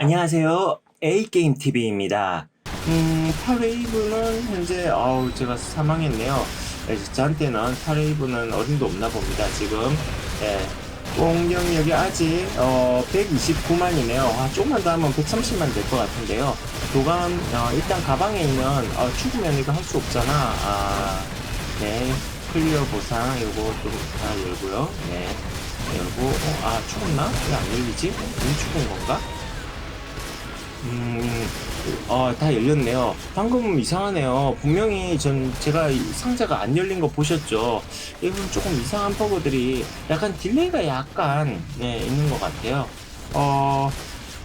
안녕하세요. A게임TV입니다. 음, 파레이브는 현재, 아우, 제가 사망했네요. 예, 저한테는 파레이브는 어림도 없나 봅니다, 지금. 예. 공격력이 아직, 어, 129만이네요. 아, 조금만 더 하면 130만 될 것 같은데요. 도감, 어, 일단 가방에 있는, 어, 죽으면 이거 할 수 없잖아. 아, 네. 클리어 보상, 요거 좀다 열고요. 네. 열고, 어, 아, 죽었나? 왜 안 열리지? 왜 죽은 건가? 음, 어, 다 열렸네요. 방금 이상하네요. 분명히 전 제가 이 상자가 안 열린 거 보셨죠? 이건 조금 이상한 버그들이 약간 딜레이가 약간 네, 있는 것 같아요. 어,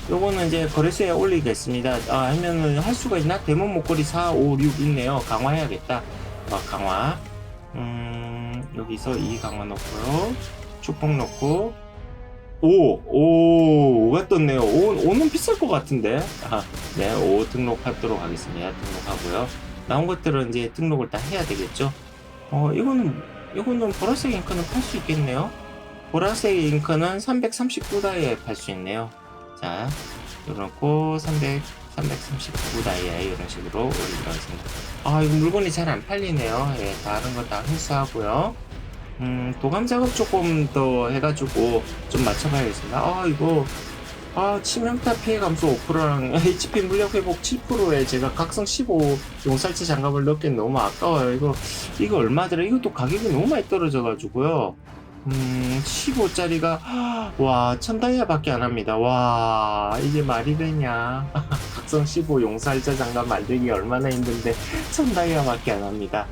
요거는 이제 거래소에 올리겠습니다. 아, 하면은 할 수가 있나? 데몬 목걸이 4, 5, 6 있네요. 강화해야겠다. 어, 강화. 음, 여기서 2 강화 넣고요. 축복 넣고. 오, 오, 5가 떴네요. 5, 5는 비쌀 것 같은데. 아, 네, 5 등록하도록 하겠습니다. 등록하고요. 나온 것들은 이제 등록을 다 해야 되겠죠. 어, 이거는, 이거는 보라색 잉크는 팔 수 있겠네요. 보라색 잉크는 339다이에 팔 수 있네요. 자, 이렇고, 300, 339다이에 이런 식으로 올리도록 하겠습니다. 아, 이거 물건이 잘 안 팔리네요. 예, 다른 거다 흡수하고요. 음, 도감 작업 조금 더 해가지고 좀 맞춰봐야겠습니다. 아, 이거, 아, 치명타 피해 감소 5%랑 HP 물력 회복 7%에 제가 각성 15 용살치 장갑을 넣기엔 너무 아까워요. 이거, 이거 얼마더라? 이것도 가격이 너무 많이 떨어져가지고요. 음, 15짜리가, 와, 천다이아 밖에 안 합니다. 와, 이게 말이 되냐. 각성 15 용살자 장갑 만들기 얼마나 힘든데, 천다이아 밖에 안 합니다.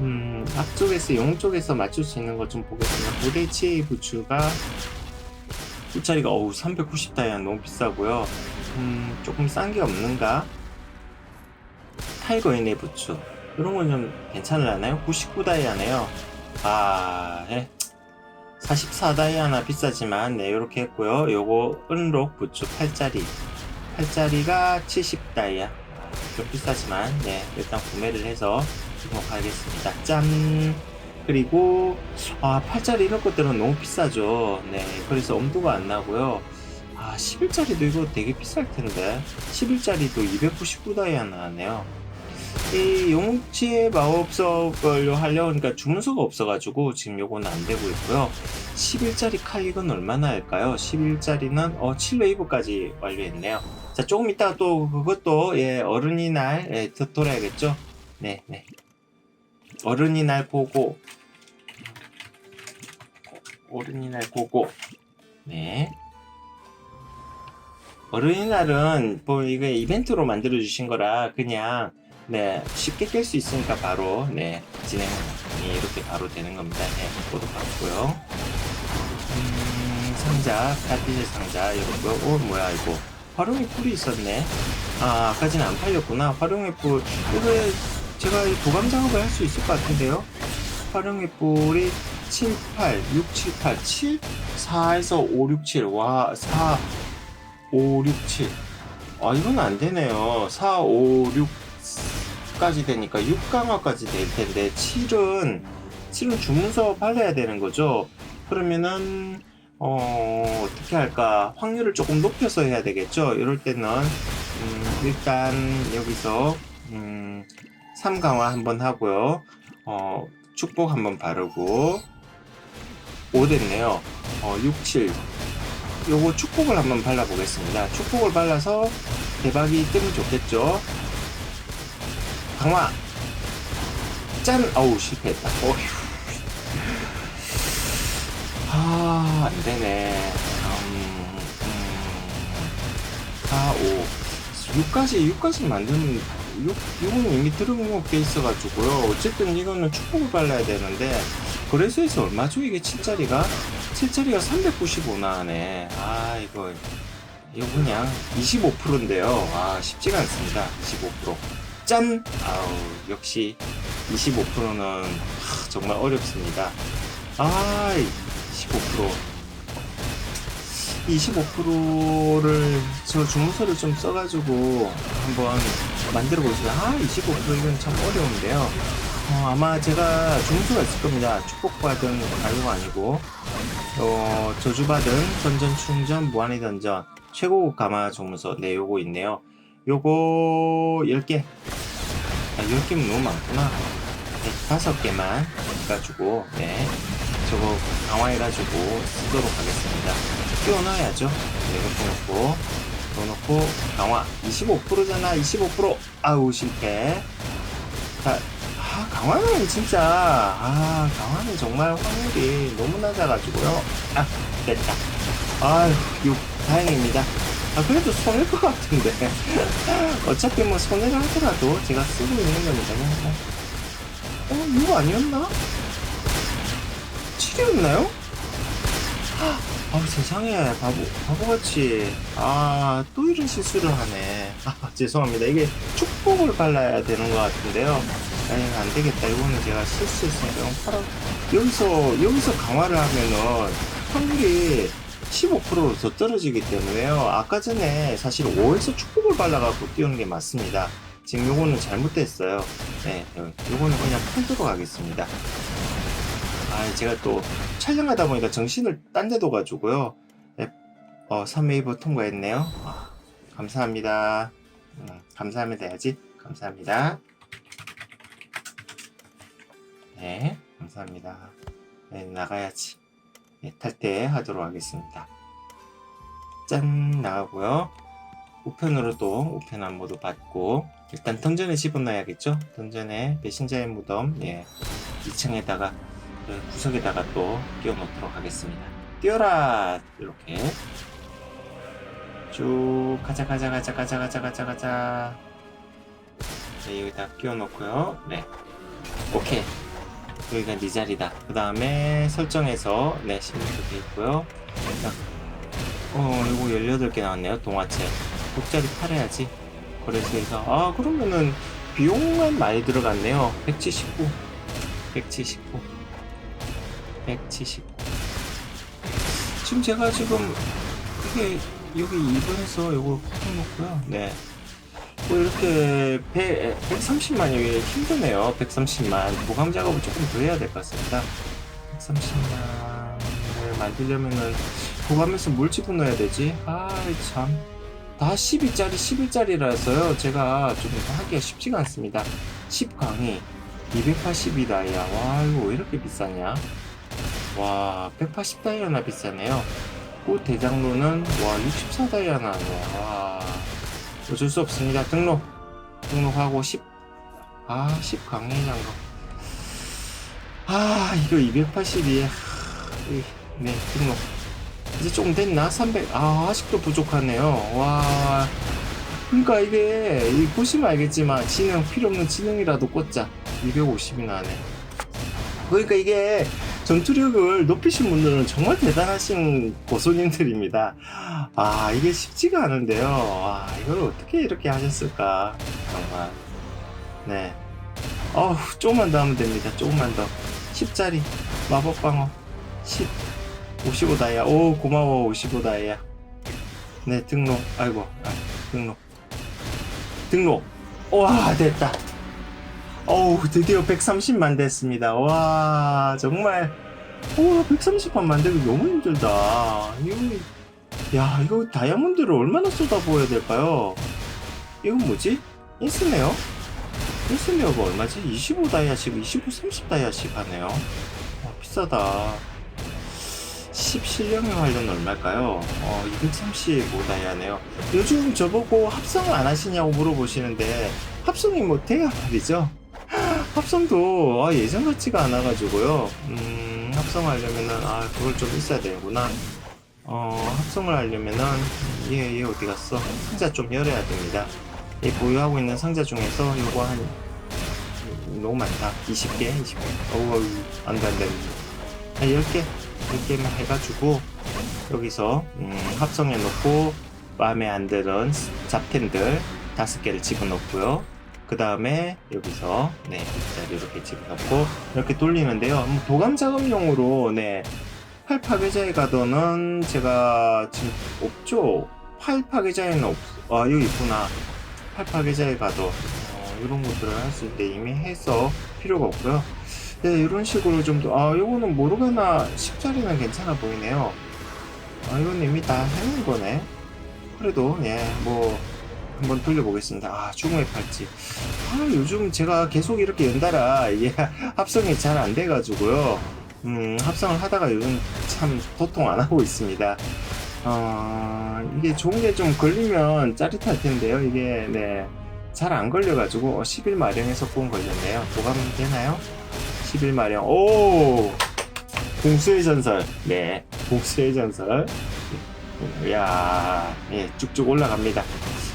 음, 앞쪽에서 용 쪽에서 맞출 수 있는 것 좀 보겠습니다. 도대체 부츠가 후짜리가 어우 390 다이아 너무 비싸고요. 음, 조금 싼 게 없는가? 타이거인의 부츠 이런 건 좀 괜찮을라나요? 99 다이아네요. 아, 예. 44 다이아나 비싸지만 네 이렇게 했고요. 요거 은록 부츠 8짜리 8짜리가 70 다이아 좀 비싸지만 네 일단 구매를 해서 등록하겠습니다. 짠. 그리고 아 8짜리 이런 것들은 너무 비싸죠. 네, 그래서 엄두가 안 나고요. 아 11짜리도 이거 되게 비쌀 텐데 11짜리도 299다이아 나왔네요. 이 용치의 마법석을 하려고 하니까 주문서가 없어가지고 지금 요거는 안 되고 있고요. 11짜리 칼릭은 얼마나 할까요? 11짜리는 어 7웨이브까지 완료했네요. 자 조금 이따가 또 그것도 예 어른이날 예, 듣돌아야겠죠. 네, 네. 어른이날 보고 어른이날 보고. 네. 어른이날은 뭐 이거 이벤트로 만들어 주신 거라 그냥 네 쉽게 깰 수 있으니까 바로 네 진행이 이렇게 바로 되는 겁니다. 네 모두 받고요. 음 상자 카티제 상자 이런 거어 뭐야 이거. 활용의 뿔이 있었네. 아 아까지는 안 팔렸구나. 활용의 뿔 이거 제가 이 도감 작업을 할 수 있을 것 같은데요. 활용의 뿔이 7, 8, 6, 7, 8, 7, 4에서 5, 6, 7. 와, 4, 5, 6, 7. 아, 이건 안 되네요. 4, 5, 6까지 되니까 6강화까지 될 텐데, 7은, 7은 주문서 발라야 되는 거죠. 그러면은, 어, 어떻게 할까? 확률을 조금 높여서 해야 되겠죠? 이럴 때는, 음, 일단, 여기서, 음, 3강화 한번 하고요. 어, 축복 한번 바르고 5 됐네요. 어, 6, 7. 요거 축복을 한번 발라보겠습니다. 축복을 발라서 대박이 뜨면 좋겠죠. 강화! 짠! 어우, 실패했다. 어휴. 아, 안 되네. 음, 음, 4, 5. 6까지, 6까지 만드는 6, 6은 이미 등록돼 있어가지고요. 어쨌든 이거는 축복을 발라야 되는데, 거래소에서 얼마죠? 이게 7짜리가? 7짜리가 395 나가네. 아, 이거, 이거 그냥 25%인데요. 아, 쉽지가 않습니다. 25%. 짠! 아우, 역시 25%는 정말 어렵습니다. 아, 15%. 25%를 저 주문서를 좀 써가지고 한번 만들어 보시면 아25% 이건 참 어려운데요 어, 아마 제가 중수가 있을 겁니다. 축복받은 아니고 아니고 어, 저주받은 던전 충전 무한의 던전 최고급 가마 조문서 네 요거 있네요. 요거 10개 아, 10개면 너무 많구나. 네, 5개만 해가지고 네 저거 강화해가지고 쓰도록 하겠습니다. 끼워놔야죠. 네, 이렇게 놓고 넣어놓고 강화 25%잖아 25% 아우 실패. 자, 아 강화는 진짜 아 강화는 정말 확률이 너무 낮아가지고요. 아 됐다. 아유 육 다행입니다. 아 그래도 손해일 것 같은데. 어차피 뭐 손해를 하더라도 제가 쓰고 있는 거니까 그냥 어 이거 아니었나? 7이었나요? 아 세상에. 바보 바보같이. 아 또 이런 실수를 하네. 아 죄송합니다. 이게 축복을 발라야 되는 것 같은데요. 에이 안 되겠다. 이거는 제가 실수했으니까 이건 팔아. 여기서 여기서 강화를 하면은 확률이 15%로 더 떨어지기 때문에요. 아까 전에 사실 5에서 축복을 발라갖고 띄우는 게 맞습니다. 지금 요거는 잘못됐어요. 네. 요거는 그냥 팔도록 하겠습니다 아, 제가 또 촬영하다 보니까 정신을 딴데 둬가지고요. 네, 어, 3웨이브 통과했네요. 아, 감사합니다. 음, 감사하면 돼야지. 감사합니다. 네, 감사합니다. 네, 나가야지. 네, 탈퇴하도록 하겠습니다. 짠, 나가고요. 우편으로 또 우편 안무도 받고 일단 던전에 집어넣어야겠죠? 던전에 배신자의 무덤 예 2층에다가 그 구석에다가 또 끼워 놓도록 하겠습니다. 뛰어라! 이렇게. 쭉, 가자, 가자, 가자, 가자, 가자, 가자, 가자. 네, 여기다 끼워 놓고요. 네. 오케이. 여기가 네 자리다. 그 다음에 설정에서, 네, 신문도 돼 있고요. 자, 어, 이거 18개 나왔네요. 동화책. 독자리 팔아야지. 거래소에서. 아, 그러면은, 비용만 많이 들어갔네요. 179. 179. 179. 지금 제가 지금 이게 여기 2번에서 요거 붙여놓고요. 네. 뭐 이렇게 100, 130만이 힘드네요. 130만. 보강 작업을 조금 더 해야 될 것 같습니다. 130만을 만들려면은 보감에서 뭘 집어넣어야 되지? 아, 참. 다 12짜리, 11짜리라서요. 제가 좀 하기가 쉽지가 않습니다. 10강이 282 다이아. 와, 이거 왜 이렇게 비싸냐? 와, 180다이아나 비싸네요. 꽃 대장로는 와, 64다이아나 하네요. 와, 어쩔 수 없습니다. 등록. 등록하고 10, 아, 10 강의 장갑. 아, 이거 282에. 네, 등록. 이제 조금 됐나? 300. 아, 아직도 부족하네요. 와. 그러니까 이게, 이 보시면 알겠지만, 지능, 필요 없는 지능이라도 꽂자. 250이 나네. 그러니까 이게, 전투력을 높이신 분들은 정말 대단하신 고소님들입니다. 아, 이게 쉽지가 않은데요. 아, 이걸 어떻게 이렇게 하셨을까. 정말. 네. 어우, 조금만 더 하면 됩니다. 조금만 더. 10짜리. 마법방어. 10. 55 다이아. 오, 고마워. 55 다이아. 네, 등록. 아이고, 아, 등록. 등록. 와, 됐다. 어우, 드디어 130만 됐습니다. 와, 정말. 오, 130만 만들기 너무 힘들다. 야, 이거 다이아몬드를 얼마나 쏟아부어야 될까요? 이건 뭐지? 인스네어? 인스네어가 얼마지? 25다이아씩, 25, 30다이아씩 하네요. 와, 비싸다. 10 실력형 하려면 얼마일까요? 어, 235다이아네요. 요즘 저보고 합성을 안 하시냐고 물어보시는데, 합성이 뭐 돼야 말이죠. 합성도 아, 예전 같지가 않아가지고요. 음, 합성하려면은 아 그걸 좀 있어야 되는구나. 어, 합성을 하려면은 얘, 얘 어디 갔어? 상자 좀 열어야 됩니다. 이 보유하고 있는 상자 중에서 요거 한 너무 많다. 20개, 20개. 어우, 안 돼 안 돼. 한 10개, 10개만 해가지고 여기서 음, 합성해 놓고 마음에 안 드는 잡템들 다섯 개를 집어넣고요. 그 다음에 여기서 네 빗자루 이렇게 집어넣고 이렇게 돌리는데요. 음, 도감 작업용으로 네. 팔 파괴자의 가도는 제가 지금 없죠. 팔 파괴자에는 없. 아 여기 있구나. 팔 파괴자의 가도. 어, 이런 것들을 할 수 있때 이미 해서 필요가 없고요. 네, 이런 식으로 좀 더, 아, 요거는 모르가나 10짜리는 괜찮아 보이네요. 아, 이건 이미 다 해놓은 거네. 그래도, 예, 뭐, 한번 돌려보겠습니다. 아, 죽음의 팔찌. 아, 요즘 제가 계속 이렇게 연달아, 이게 합성이 잘 안 돼가지고요. 음, 합성을 하다가 요즘 참 도통 안 하고 있습니다. 어, 이게 좋은 게 좀 걸리면 짜릿할 텐데요. 이게, 네. 잘 안 걸려가지고, 어, 10일 마령에 석공 걸렸네요. 도감 되나요? 11 마령. 오! 공수의 전설. 네. 공수의 전설. 이야, 예, 쭉쭉 올라갑니다.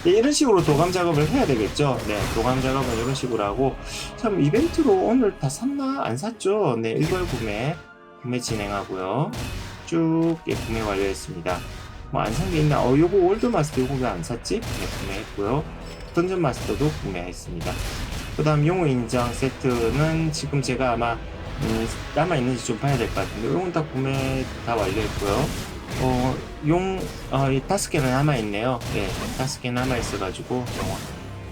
예, 이런 식으로 도감 작업을 해야 되겠죠. 네, 도감 작업은 이런 식으로 하고, 참, 이벤트로 오늘 다 샀나? 안 샀죠? 네, 일괄 구매, 구매 진행하고요. 쭉, 예, 구매 완료했습니다. 뭐, 안 산 게 있나? 어, 요거 올드 마스터 요거 왜 안 샀지? 네, 구매했고요. 던전 마스터도 구매했습니다. 그 다음 용어 인장 세트는 지금 제가 아마 음, 남아 있는지 좀 봐야 될 것 같은데 이건 다 구매 다 완료했고요 어, 용, 어, 이 다섯 개는 남아있네요 예, 다섯 개 남아있어가지고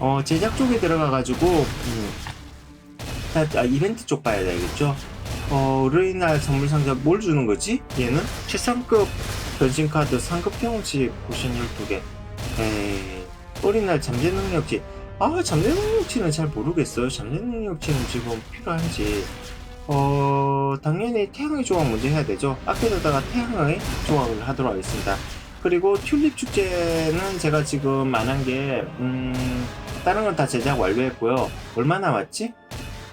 어, 제작 쪽에 들어가가지고 음, 다, 아, 이벤트 쪽 봐야 되겠죠 어, 어린이날 선물 상자 뭘 주는 거지? 얘는 최상급 변신 카드 상급 경험치 포션 12개 에이, 어린이날 잠재 능력치 아, 잠재 능력치는 잘 모르겠어요. 잠재 능력치는 지금 필요한지. 어, 당연히 태양의 조각 먼저 해야 되죠. 앞에다가 태양의 조각을 하도록 하겠습니다. 그리고 튤립 축제는 제가 지금 안 한 게, 음, 다른 건 다 제작 완료했고요. 얼마 남았지?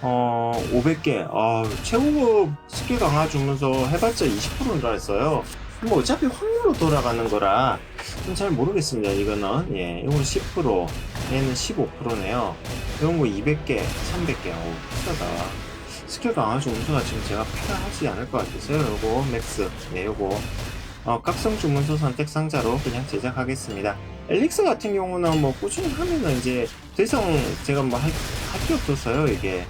어, 500개. 아, 최고급 스킬 강화 주면서 해봤자 20%인 줄 알았어요. 뭐 어차피 확률로 돌아가는 거라 좀잘 모르겠습니다. 이거는 예, 이건 10%, 얘는 15%네요. 이런 거 200개, 300개. 오, 비싸다. 스킬 강화 주문서가 지금 제가 필요하지 않을 것 같아서요. 요거 맥스, 네, 요거 어, 값성 주문서 선택 상자로 그냥 제작하겠습니다. 엘릭스 같은 경우는 뭐 꾸준히 하면은 이제 더 이상 제가 뭐할게 없어서요, 이게.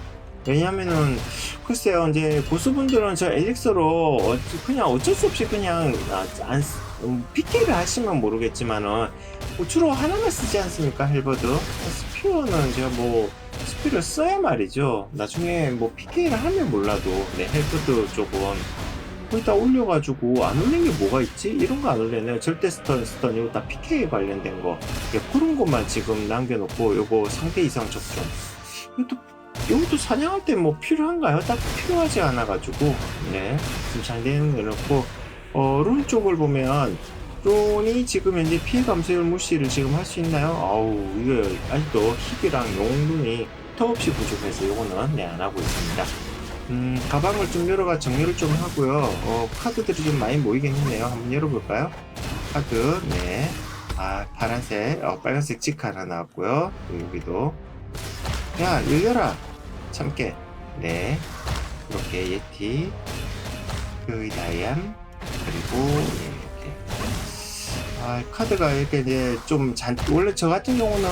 왜냐면은 글쎄요 이제 고수분들은 저 엘릭서로 어- 그냥 어쩔 수 없이 그냥 아, 안 쓰- 음, PK를 하시면 모르겠지만은 뭐 주로 하나만 쓰지 않습니까 헬버드 스피어는 제가 뭐 스피어를 써야 말이죠 나중에 뭐 PK를 하면 몰라도 네 헬버드 쪽은 거기다 올려가지고 안 올린 게 뭐가 있지? 이런 거 안 올렸네요 절대 스턴 스턴 이거 다 PK 관련된 거 예, 그런 것만 지금 남겨놓고 요거 상태 이상 접종 이것도 이것도 사냥할 때 뭐 필요한가요? 딱 필요하지 않아가지고 네 지금 거 넣고 어, 룬 쪽을 보면 룬이 지금 현재 피해 감소율 무시를 지금 할 수 있나요? 아우 이거 아직도 힙이랑 용룬이 턱없이 부족해서 이거는 네 안 하고 있습니다. 음 가방을 좀 열어가 정리를 좀 하고요. 어, 카드들이 좀 많이 모이긴 했네요. 한번 열어볼까요? 카드 네. 아 파란색, 어, 빨간색 직 하나 나왔고요. 또 여기도 야 열려라 참깨 네 이렇게 예티 그 다이암 그리고 예, 이렇게 아 카드가 이렇게 이제 좀 잔 원래 저 같은 경우는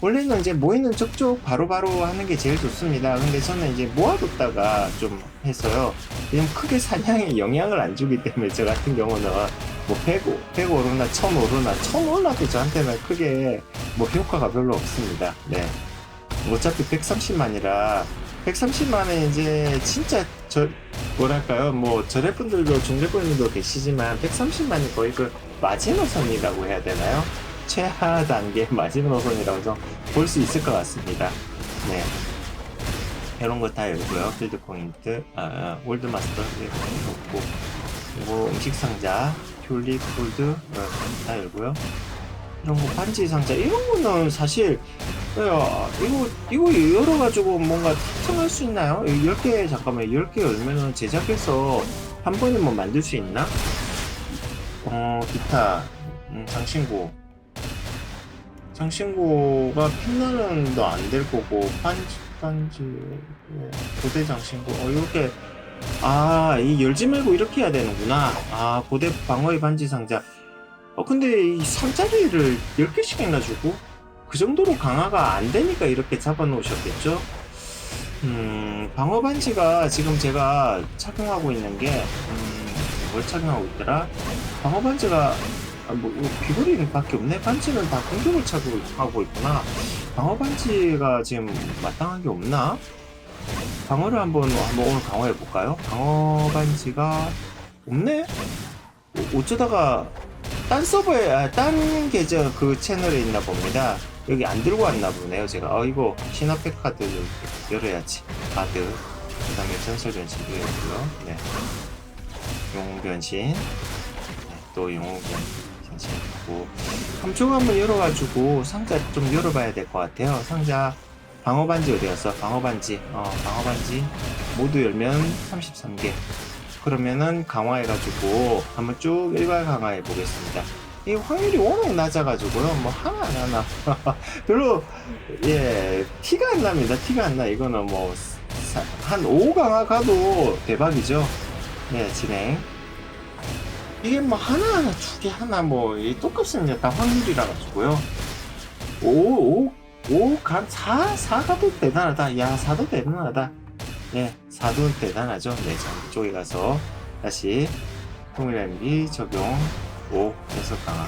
원래는 이제 모이는 적적 바로바로 하는 게 제일 좋습니다. 근데 저는 이제 모아뒀다가 좀 했어요. 왜냐면 크게 사냥에 영향을 안 주기 때문에 저 같은 경우는 뭐 100, 100 오르나 1000 오르나 1000 올라도 저한테는 크게 뭐 효과가 별로 없습니다. 네. 어차피 130만이라 130만은 이제 진짜 저 뭐랄까요? 뭐 저래분들도 중래분들도 계시지만 130만이 거의 그 마지노선이라고 해야 되나요? 최하 단계 마지노선이라고 해서 볼 수 있을 것 같습니다. 네. 이런 거 다 열고요. 필드 포인트, 아, 아, 월드 마스터 넣고 그리고 음식 상자, 튤립 골드 어, 다 열고요. 이런 거 반지 상자 이런 거는 사실 야, 이거 이거 열어가지고 뭔가 특정할 수 있나요? 10개 잠깐만 10개 열면은 제작해서 한 번에 뭐 만들 수 있나? 어 기타 음, 장신구. 장신구가 빛나는도 안 될 거고 반지 반지 예, 고대 장신구. 어 이렇게 아 이 열지 말고 이렇게 해야 되는구나. 아 고대 방어의 반지 상자. 어 근데 이 상자리를 10개씩 해가지고? 그 정도로 강화가 안 되니까 이렇게 잡아 놓으셨겠죠? 음, 방어 반지가 지금 제가 착용하고 있는 게, 음, 뭘 착용하고 있더라? 방어 반지가, 아, 뭐, 이거 귀걸이는 밖에 없네? 반지는 다 공격을 차고 하고 있구나. 방어 반지가 지금 마땅한 게 없나? 방어를 한번, 한번 오늘 강화해 볼까요? 방어 반지가 없네? 어- 어쩌다가 딴 서버에, 아, 딴 계정 그 채널에 있나 봅니다. 여기 안 들고 왔나 보네요, 제가. 아, 이거 신화팩 카드를 열어야지. 카드. 그 다음에 전설 변신도 열고요. 네. 영웅 변신. 네, 또 변신 있고. 함쪽 한번 열어가지고 상자 좀 열어봐야 될 것 같아요. 상자 방어 반지 어디 갔어? 방어 반지. 어, 방어 반지. 모두 열면 33개. 그러면은 강화해가지고 한번 쭉 일괄 강화해 보겠습니다. 이 확률이 워낙 낮아가지고요. 뭐 하나 안 하나. 별로 예 티가 안 납니다. 티가 안 나. 이거는 뭐 한 5 강화 가도 대박이죠. 예 진행. 이게 뭐 하나 하나 두 개 하나 뭐이 똑같습니다. 다 확률이라 가지고요. 5 5 5간 4 4가도 대단하다. 야 4도 대단하다. 예 4도 대단하죠. 네, 자 이쪽에 가서 다시 통일MB 적용 5 연속 강화.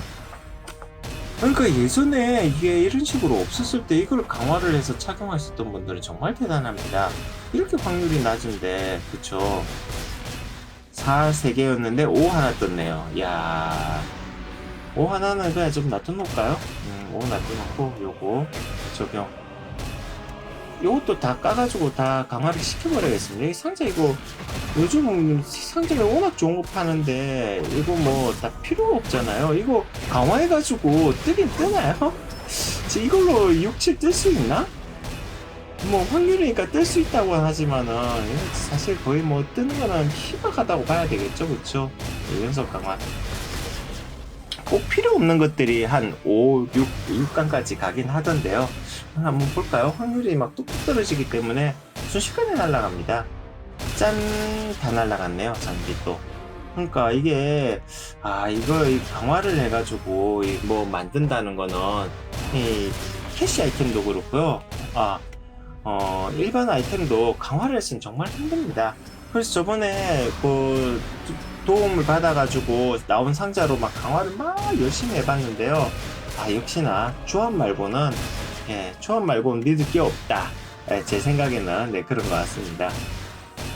그러니까 예전에 이게 이런 식으로 없었을 때 이걸 강화를 해서 착용하셨던 분들은 정말 대단합니다. 이렇게 확률이 낮은데, 그쵸? 4 3개였는데 5 하나 떴네요. 이야. 5 하나는 그냥 좀 놔둬놓을까요? 음, 5 놔둬놓고 요거 적용. 요것도 다 까가지고 다 강화를 시켜버려야겠습니다. 이 상자 이거 요즘 상점에 워낙 좋은 거 파는데 이거 뭐 다 필요가 없잖아요. 이거 강화해가지고 뜨긴 뜨나요? 지- 이걸로 6, 7 뜰 수 있나? 뭐 확률이니까 뜰 수 있다고 하지만은 사실 거의 뭐 뜨는 거는 희박하다고 봐야 되겠죠, 그쵸? 네, 연속 강화. 꼭 필요 없는 것들이 한 5, 6, 6강까지 가긴 하던데요. 한번 볼까요? 확률이 막 뚝뚝 떨어지기 때문에 순식간에 날아갑니다. 짠! 다 날아갔네요, 장비 또. 그러니까 이게, 아, 이거 이 강화를 해가지고 이뭐 만든다는 거는, 이 캐시 아이템도 그렇고요. 아, 어, 일반 아이템도 강화를 했으면 정말 힘듭니다. 그래서 저번에 그 도움을 받아가지고 나온 상자로 막 강화를 막 열심히 해봤는데요. 아, 역시나 조합 말고는, 예, 조합 말고는 믿을 게 없다. 예, 제 생각에는 네, 그런 것 같습니다.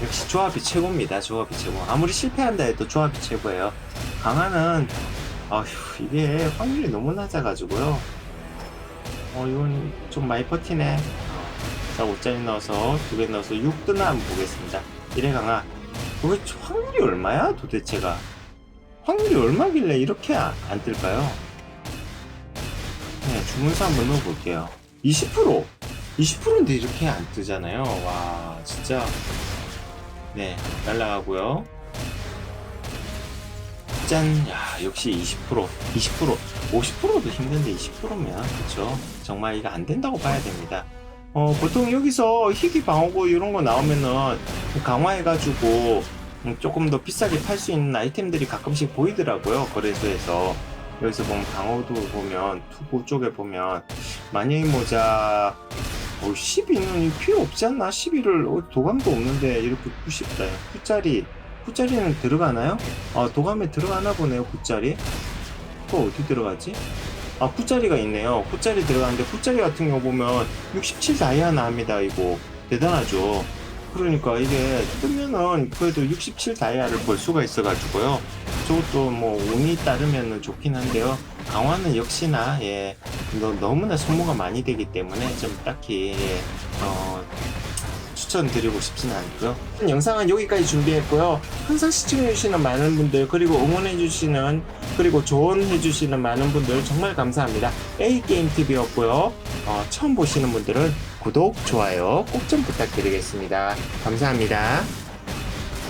역시 조합이 최고입니다. 조합이 최고. 아무리 실패한다 해도 조합이 최고예요. 강화는 아휴 이게 확률이 너무 낮아가지고요. 어 이건 좀 많이 버티네. 어, 자 5짜리 넣어서 두개 넣어서 6 뜨나 한번 보겠습니다. 1회 강화. 그게 확률이 얼마야 도대체가? 확률이 얼마길래 이렇게 안, 안 뜰까요? 네 주문서 한번 넣어볼게요. 20% 20%인데 이렇게 안 뜨잖아요. 와 진짜 네, 날라가고요. 짠, 야, 역시 20%, 20%, 50%도 힘든데 20%면, 그쵸? 정말 이거 안 된다고 봐야 됩니다. 어, 보통 여기서 희귀 방어구 이런 거 나오면은 강화해가지고 음, 조금 더 비싸게 팔 수 있는 아이템들이 가끔씩 보이더라고요. 거래소에서. 여기서 보면 방어도 보면, 투구 쪽에 보면, 마녀의 모자, 어, 12는 필요 없지 않나? 12를 어, 도감도 없는데 이렇게 90다. 9짜리 9짜리는 들어가나요? 아 도감에 들어가나 보네요 9짜리. 또 어디 들어가지? 아 9짜리가 있네요. 9짜리 들어가는데 9짜리 같은 경우 보면 67 다이아나 합니다. 이거 대단하죠. 그러니까 이게 뜨면은 그래도 67 다이아를 볼 수가 있어가지고요. 저것도 뭐 운이 따르면은 좋긴 한데요. 강화는 역시나 예 너, 너무나 소모가 많이 되기 때문에 좀 딱히 예, 어, 추천드리고 싶지는 않고요. 영상은 여기까지 준비했고요. 항상 시청해주시는 많은 분들 그리고 응원해주시는 그리고 조언해주시는 많은 분들 정말 감사합니다. A게임TV였고요. 어, 처음 보시는 분들은 구독, 좋아요 꼭 좀 부탁드리겠습니다. 감사합니다.